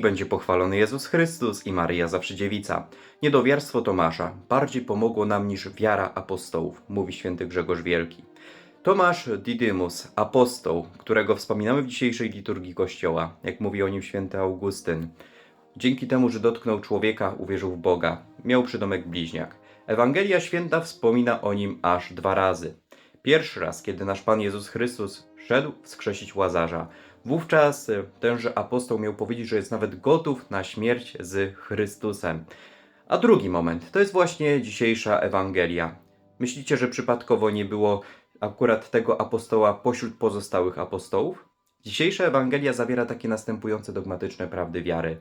Będzie pochwalony Jezus Chrystus i Maryja zawsze dziewica. Niedowiarstwo Tomasza bardziej pomogło nam niż wiara apostołów, mówi święty Grzegorz Wielki. Tomasz Didymus, apostoł, którego wspominamy w dzisiejszej liturgii Kościoła, jak mówi o nim święty Augustyn. Dzięki temu, że dotknął człowieka, uwierzył w Boga. Miał przydomek bliźniak. Ewangelia święta wspomina o nim aż dwa razy. Pierwszy raz, kiedy nasz Pan Jezus Chrystus szedł wskrzesić Łazarza. Wówczas y, tenże apostoł miał powiedzieć, że jest nawet gotów na śmierć z Chrystusem. A drugi moment to jest właśnie dzisiejsza Ewangelia. Myślicie, że przypadkowo nie było akurat tego apostoła pośród pozostałych apostołów? Dzisiejsza Ewangelia zawiera takie następujące dogmatyczne prawdy wiary.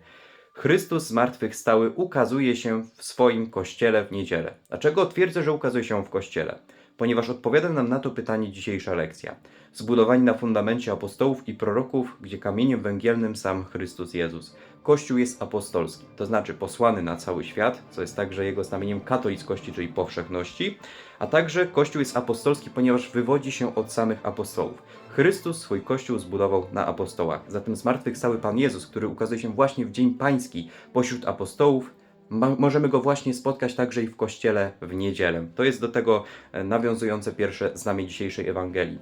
Chrystus zmartwychwstały ukazuje się w swoim kościele w niedzielę. Dlaczego twierdzę, że ukazuje się w kościele? Ponieważ odpowiada nam na to pytanie dzisiejsza lekcja. Zbudowani na fundamencie apostołów i proroków, gdzie kamieniem węgielnym sam Chrystus Jezus. Kościół jest apostolski, to znaczy posłany na cały świat, co jest także jego znamieniem katolickości, czyli powszechności, a także Kościół jest apostolski, ponieważ wywodzi się od samych apostołów. Chrystus swój Kościół zbudował na apostołach. Zatem zmartwychwstały Pan Jezus, który ukazuje się właśnie w Dzień Pański pośród apostołów, możemy go właśnie spotkać także i w Kościele w niedzielę. To jest do tego e, nawiązujące pierwsze znamie dzisiejszej Ewangelii.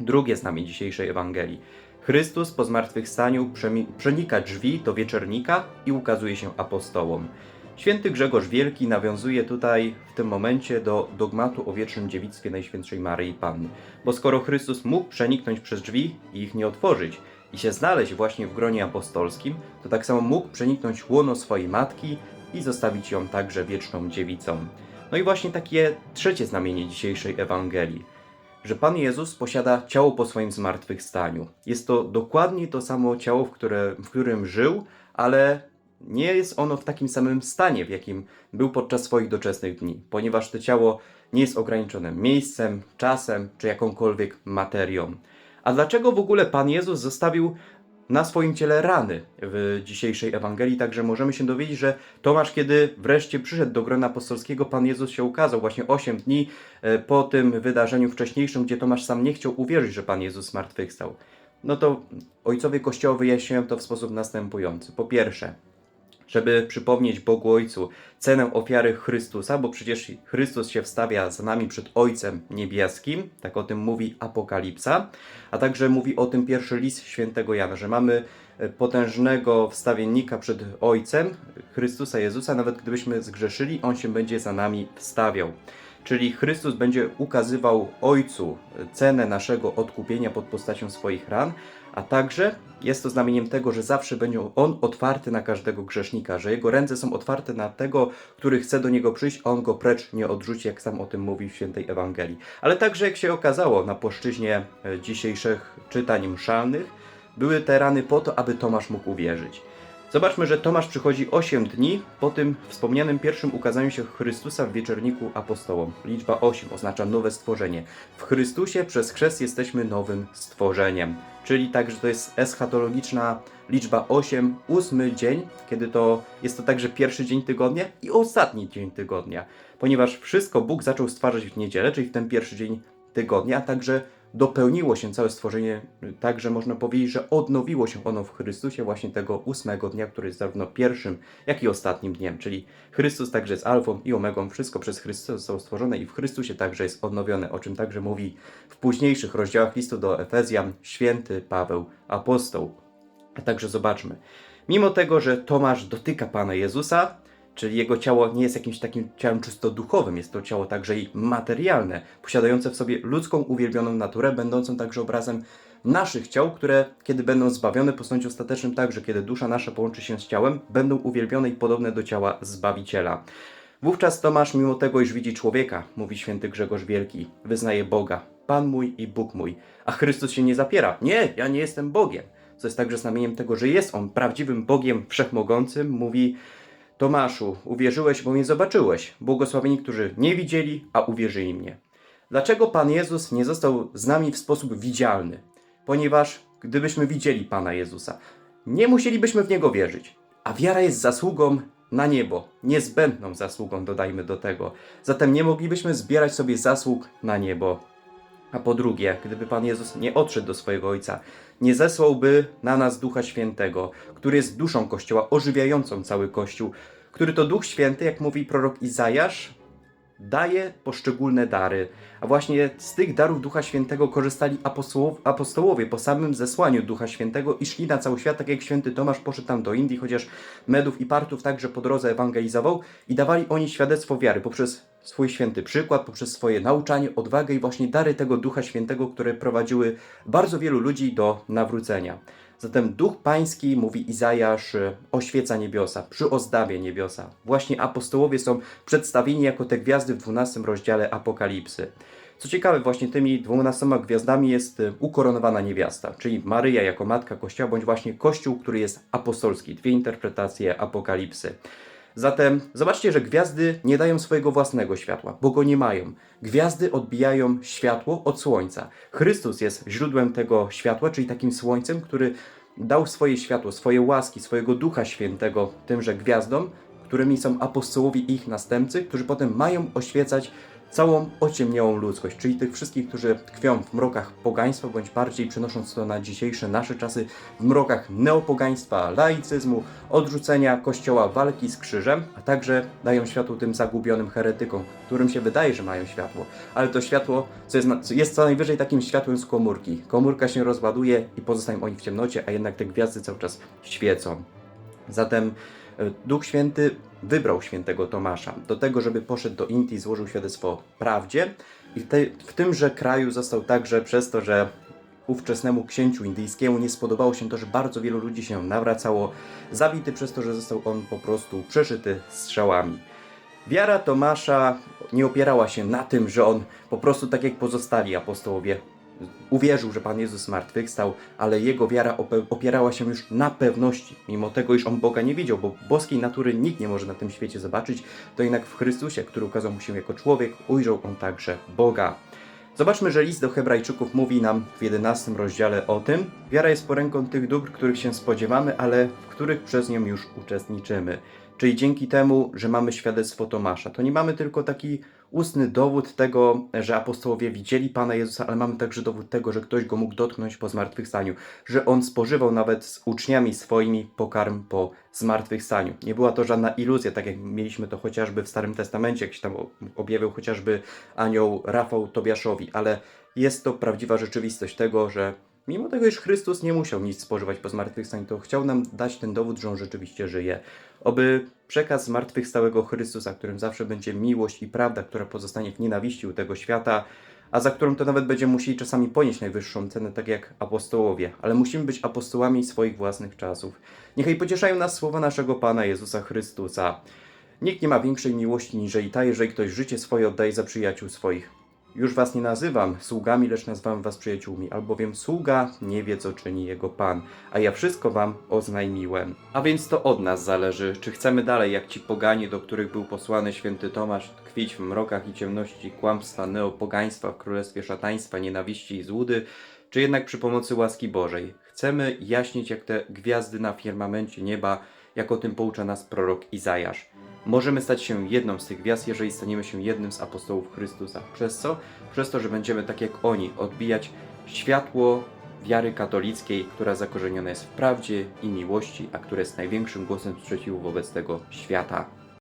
Drugie znamie dzisiejszej Ewangelii. Chrystus po zmartwychwstaniu przenika drzwi do wieczernika i ukazuje się apostołom. Święty Grzegorz Wielki nawiązuje tutaj w tym momencie do dogmatu o wiecznym dziewictwie Najświętszej Maryi Panny. Bo skoro Chrystus mógł przeniknąć przez drzwi i ich nie otworzyć i się znaleźć właśnie w gronie apostolskim, to tak samo mógł przeniknąć łono swojej matki i zostawić ją także wieczną dziewicą. No i właśnie takie trzecie znamienie dzisiejszej Ewangelii że Pan Jezus posiada ciało po swoim zmartwychwstaniu. Jest to dokładnie to samo ciało, w, które, w którym żył, ale nie jest ono w takim samym stanie, w jakim był podczas swoich doczesnych dni, ponieważ to ciało nie jest ograniczone miejscem, czasem czy jakąkolwiek materią. A dlaczego w ogóle Pan Jezus zostawił na swoim ciele rany w dzisiejszej Ewangelii, także możemy się dowiedzieć, że Tomasz, kiedy wreszcie przyszedł do grona apostolskiego, Pan Jezus się ukazał właśnie 8 dni e, po tym wydarzeniu wcześniejszym, gdzie Tomasz sam nie chciał uwierzyć, że Pan Jezus zmartwychwstał. No to ojcowie Kościoła wyjaśniają to w sposób następujący. Po pierwsze, żeby przypomnieć Bogu Ojcu cenę ofiary Chrystusa, bo przecież Chrystus się wstawia za nami przed Ojcem Niebieskim, tak o tym mówi Apokalipsa, a także mówi o tym pierwszy list świętego Jana, że mamy e, potężnego wstawiennika przed Ojcem, Chrystusa Jezusa, nawet gdybyśmy zgrzeszyli, On się będzie za nami wstawiał. Czyli Chrystus będzie ukazywał Ojcu cenę naszego odkupienia pod postacią swoich ran, a także jest to znamieniem tego, że zawsze będzie On otwarty na każdego grzesznika, że Jego ręce są otwarte na tego, który chce do Niego przyjść, a On go precz nie odrzuci, jak sam o tym mówi w świętej Ewangelii. Ale także, jak się okazało na płaszczyźnie e, dzisiejszych czytań mszalnych, były te rany po to, aby Tomasz mógł uwierzyć. Zobaczmy, że Tomasz przychodzi 8 dni po tym wspomnianym pierwszym ukazaniu się Chrystusa w wieczorniku apostołom. Liczba 8 oznacza nowe stworzenie. W Chrystusie przez chrzest jesteśmy nowym stworzeniem. Czyli także to jest eschatologiczna liczba 8, ósmy dzień, kiedy to jest to także pierwszy dzień tygodnia i ostatni dzień tygodnia. Ponieważ wszystko Bóg zaczął stwarzać w niedzielę, czyli w ten pierwszy dzień tygodnia, a także dopełniło się całe stworzenie, tak że można powiedzieć, że odnowiło się ono w Chrystusie właśnie tego ósmego dnia, który jest zarówno pierwszym, jak i ostatnim dniem. Czyli Chrystus także jest alfą i omegą, wszystko przez Chrystusa zostało stworzone i w Chrystusie także jest odnowione, o czym także mówi w późniejszych rozdziałach listu do Efezjan święty Paweł apostoł. A także zobaczmy, mimo tego, że Tomasz dotyka Pana Jezusa, czyli jego ciało nie jest jakimś takim ciałem czysto duchowym, jest to ciało także i materialne, posiadające w sobie ludzką uwielbioną naturę, będącą także obrazem naszych ciał, które kiedy będą zbawione po sądzie ostatecznym, także kiedy dusza nasza połączy się z ciałem, będą uwielbione i podobne do ciała Zbawiciela. Wówczas Tomasz, mimo tego, iż widzi człowieka, mówi święty Grzegorz Wielki, wyznaje Boga, Pan mój i Bóg mój. A Chrystus się nie zapiera. Nie, ja nie jestem Bogiem. Co jest także znamieniem tego, że jest On prawdziwym Bogiem Wszechmogącym. Mówi, Tomaszu, uwierzyłeś, bo mnie zobaczyłeś. Błogosławieni, którzy nie widzieli, a uwierzyli mnie. Dlaczego Pan Jezus nie został z nami w sposób widzialny? Ponieważ gdybyśmy widzieli Pana Jezusa, nie musielibyśmy w Niego wierzyć. A wiara jest zasługą na niebo, niezbędną zasługą, dodajmy do tego. Zatem nie moglibyśmy zbierać sobie zasług na niebo. A po drugie, gdyby Pan Jezus nie odszedł do swojego Ojca, nie zesłałby na nas Ducha Świętego, który jest duszą Kościoła, ożywiającą cały Kościół, który to Duch Święty, jak mówi prorok Izajasz, daje poszczególne dary. A właśnie z tych darów Ducha Świętego korzystali apostołow, apostołowie po samym zesłaniu Ducha Świętego i szli na cały świat, tak jak święty Tomasz poszedł tam do Indii, chociaż Medów i Partów także po drodze ewangelizował i dawali oni świadectwo wiary poprzez swój święty przykład, poprzez swoje nauczanie, odwagę i właśnie dary tego Ducha Świętego, które prowadziły bardzo wielu ludzi do nawrócenia. Zatem Duch Pański, mówi Izajasz, oświeca niebiosa, przyozdabia niebiosa. Właśnie apostołowie są przedstawieni jako te gwiazdy w 12 rozdziale Apokalipsy. Co ciekawe, właśnie tymi dwunastoma gwiazdami jest y, ukoronowana niewiasta, czyli Maryja jako matka Kościoła, bądź właśnie Kościół, który jest apostolski. Dwie interpretacje Apokalipsy. Zatem zobaczcie, że gwiazdy nie dają swojego własnego światła, bo go nie mają. Gwiazdy odbijają światło od słońca. Chrystus jest źródłem tego światła, czyli takim słońcem, który dał swoje światło, swoje łaski, swojego Ducha Świętego tymże gwiazdom, którymi są apostołowie i ich następcy, którzy potem mają oświecać całą ociemniałą ludzkość, czyli tych wszystkich, którzy tkwią w mrokach pogaństwa, bądź bardziej przenosząc to na dzisiejsze nasze czasy, w mrokach neopogaństwa, laicyzmu, odrzucenia kościoła, walki z krzyżem, a także dają światło tym zagubionym heretykom, którym się wydaje, że mają światło, ale to światło co jest, co jest co najwyżej takim światłem z komórki. Komórka się rozładuje i pozostają oni w ciemnocie, a jednak te gwiazdy cały czas świecą. Zatem e, Duch Święty wybrał świętego Tomasza do tego, żeby poszedł do Indii, złożył świadectwo prawdzie i w, tej, w tymże kraju został także przez to, że ówczesnemu księciu indyjskiemu nie spodobało się to, że bardzo wielu ludzi się nawracało, zabity przez to, że został on po prostu przeszyty strzałami. Wiara Tomasza nie opierała się na tym, że on po prostu tak jak pozostali apostołowie uwierzył, że Pan Jezus zmartwychwstał, ale jego wiara opierała się już na pewności, mimo tego, iż on Boga nie widział, bo boskiej natury nikt nie może na tym świecie zobaczyć, to jednak w Chrystusie, który ukazał mu się jako człowiek, ujrzał on także Boga. Zobaczmy, że list do Hebrajczyków mówi nam w 11 rozdziale o tym. Wiara jest poręką tych dóbr, których się spodziewamy, ale w których przez nią już uczestniczymy. Czyli dzięki temu, że mamy świadectwo Tomasza, to nie mamy tylko taki ustny dowód tego, że apostołowie widzieli Pana Jezusa, ale mamy także dowód tego, że ktoś go mógł dotknąć po zmartwychwstaniu, że on spożywał nawet z uczniami swoimi pokarm po zmartwychwstaniu. Nie była to żadna iluzja, tak jak mieliśmy to chociażby w Starym Testamencie, jak się tam objawiał chociażby anioł Rafał Tobiaszowi, ale jest to prawdziwa rzeczywistość tego, że Mimo tego, iż Chrystus nie musiał nic spożywać po zmartwychwstaniu, to chciał nam dać ten dowód, że On rzeczywiście żyje. Oby przekaz zmartwychwstałego Chrystusa, którym zawsze będzie miłość i prawda, która pozostanie w nienawiści u tego świata, a za którą to nawet będziemy musieli czasami ponieść najwyższą cenę, tak jak apostołowie, ale musimy być apostołami swoich własnych czasów. Niechaj pocieszają nas słowa naszego Pana Jezusa Chrystusa. Nikt nie ma większej miłości niżeli ta, jeżeli ktoś życie swoje oddaje za przyjaciół swoich. Już was nie nazywam sługami, lecz nazywam was przyjaciółmi, albowiem sługa nie wie, co czyni jego Pan, a ja wszystko wam oznajmiłem. A więc to od nas zależy, czy chcemy dalej, jak ci poganie, do których był posłany święty Tomasz, tkwić w mrokach i ciemności kłamstwa, neopogaństwa w królestwie szataństwa, nienawiści i złudy, czy jednak przy pomocy łaski Bożej. Chcemy jaśnieć jak te gwiazdy na firmamencie nieba, jak o tym poucza nas prorok Izajasz. Możemy stać się jedną z tych gwiazd, jeżeli staniemy się jednym z apostołów Chrystusa. Przez co? Przez to, że będziemy tak jak oni odbijać światło wiary katolickiej, która zakorzeniona jest w prawdzie i miłości, a która jest największym głosem sprzeciwu wobec tego świata.